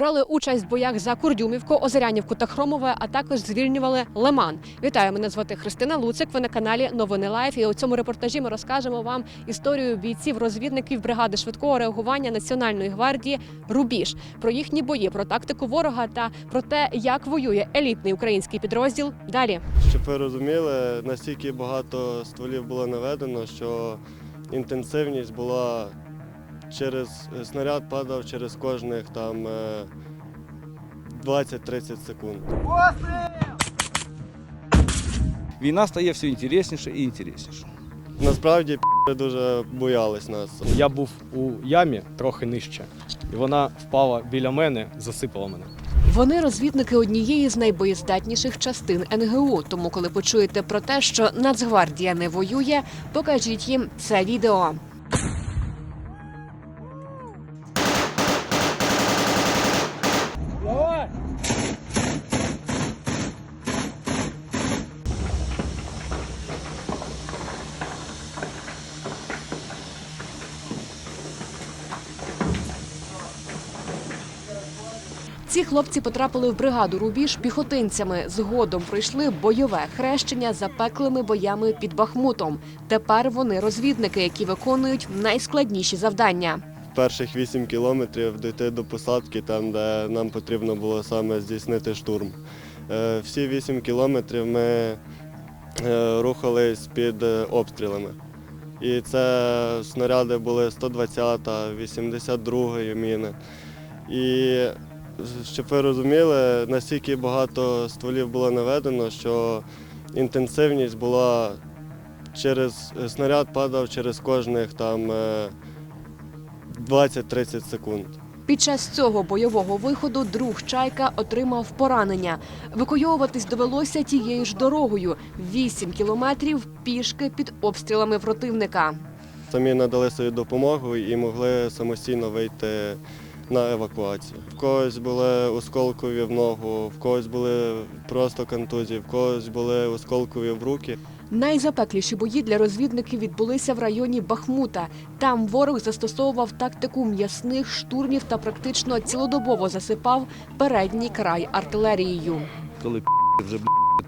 брали участь в боях за Курдюмівку, Озерянівку та Хромове, а також звільнювали Лиман. Вітаю, мене звати Христина Луцик. Ви на каналі Новини Лайф. І у цьому репортажі ми розкажемо вам історію бійців розвідників бригади швидкого реагування Національної гвардії Рубіж про їхні бої, про тактику ворога та про те, як воює елітний український підрозділ. Далі. Щоб ви розуміли, настільки багато стволів було наведено, що інтенсивність була через снаряд падав через кожних там е, 20-30 секунд. Війна стає все інтересніше і інтересніше. Насправді дуже боялись нас. Я був у ямі трохи нижче, і вона впала біля мене, засипала мене. Вони розвідники однієї з найбоєздатніших частин НГУ. Тому, коли почуєте про те, що Нацгвардія не воює, покажіть їм це відео. Ці хлопці потрапили в бригаду Рубіж піхотинцями. Згодом пройшли бойове хрещення запеклими боями під Бахмутом. Тепер вони розвідники, які виконують найскладніші завдання. Перших 8 кілометрів дійти до посадки, там де нам потрібно було саме здійснити штурм. Е, Всі 8 кілометрів ми е, рухались під е, обстрілами. І це снаряди були 120, 82 міни. І щоб ви розуміли, настільки багато стволів було наведено, що інтенсивність була через снаряд падав через кожних там е, 20-30 секунд. Під час цього бойового виходу друг Чайка отримав поранення. Евакуйовуватись довелося тією ж дорогою – 8 кілометрів пішки під обстрілами противника. Самі надали свою допомогу і могли самостійно вийти на евакуацію. В когось були осколкові в ногу, в когось були просто контузії, в когось були осколкові в руки. Найзапекліші бої для розвідників відбулися в районі Бахмута. Там ворог застосовував тактику м'ясних штурмів та практично цілодобово засипав передній край артилерією. Коли п***ли вже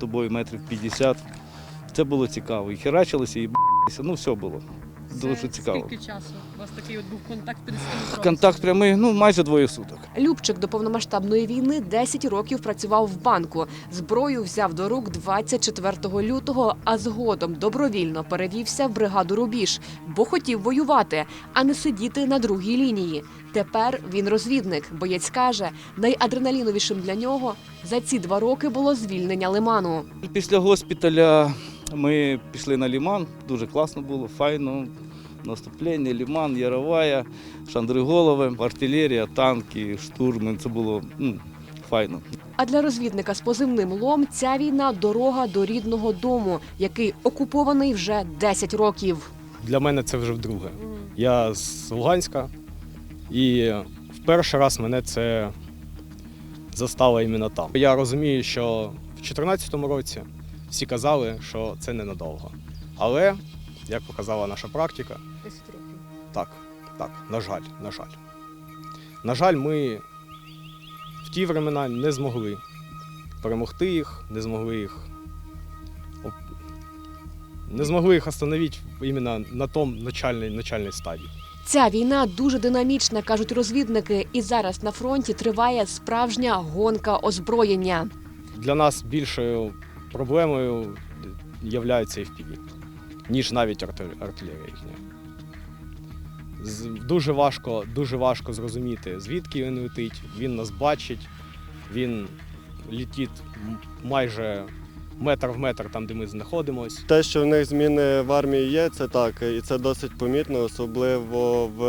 тобою метрів 50, це було цікаво. І херачилися, і б***лися, ну все було. Дуже цікаво. Скільки часу у вас такий от був контакт 50 Контакт прямий, ну майже двоє суток. Любчик до повномасштабної війни 10 років працював в банку. Зброю взяв до рук 24 лютого, а згодом добровільно перевівся в бригаду Рубіж, бо хотів воювати, а не сидіти на другій лінії. Тепер він розвідник. Боєць каже, найадреналіновішим для нього за ці два роки було звільнення лиману. Після госпіталя ми пішли на ліман, дуже класно було, файно. Наступлення, ліман, Яровая, Шандриголове, артилерія, танки, штурми. Це було ну, файно. А для розвідника з позивним лом ця війна дорога до рідного дому, який окупований вже 10 років. Для мене це вже вдруге. Я з Луганська, і в перший раз мене це застало іменно там. Я розумію, що в 2014 році всі казали, що це ненадовго. Але, як показала наша практика, 10 років. Так, так, на жаль, на жаль. На жаль, ми в ті времена не змогли перемогти їх, не змогли їх. Не змогли їх остановити іменно на тому начальній, начальній стадії. Ця війна дуже динамічна, кажуть розвідники, і зараз на фронті триває справжня гонка озброєння. Для нас більшою проблемою є FPV, ніж навіть арти- артилерія їхня. Дуже важко, дуже важко зрозуміти, звідки він летить. Він нас бачить, він летить м- майже метр в метр там, де ми знаходимося. Те, що в них зміни в армії є, це так, і це досить помітно, особливо в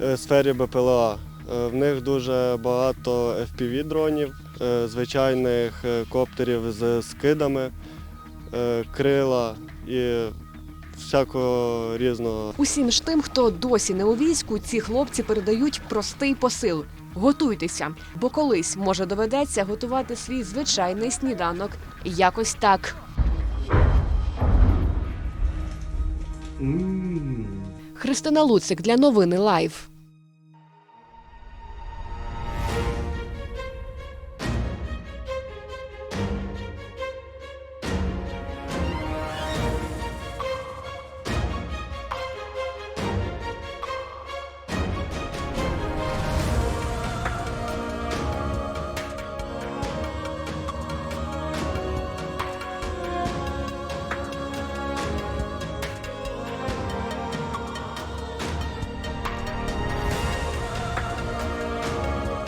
е, сфері БПЛА. Е, В них дуже багато FPV-дронів, е, звичайних е, коптерів з скидами, крила і всякого різного. Усім ж тим, хто досі не у війську, ці хлопці передають простий посил. Готуйтеся, бо колись може доведеться готувати свій звичайний сніданок якось так. Христина Луцик для новини Лайв.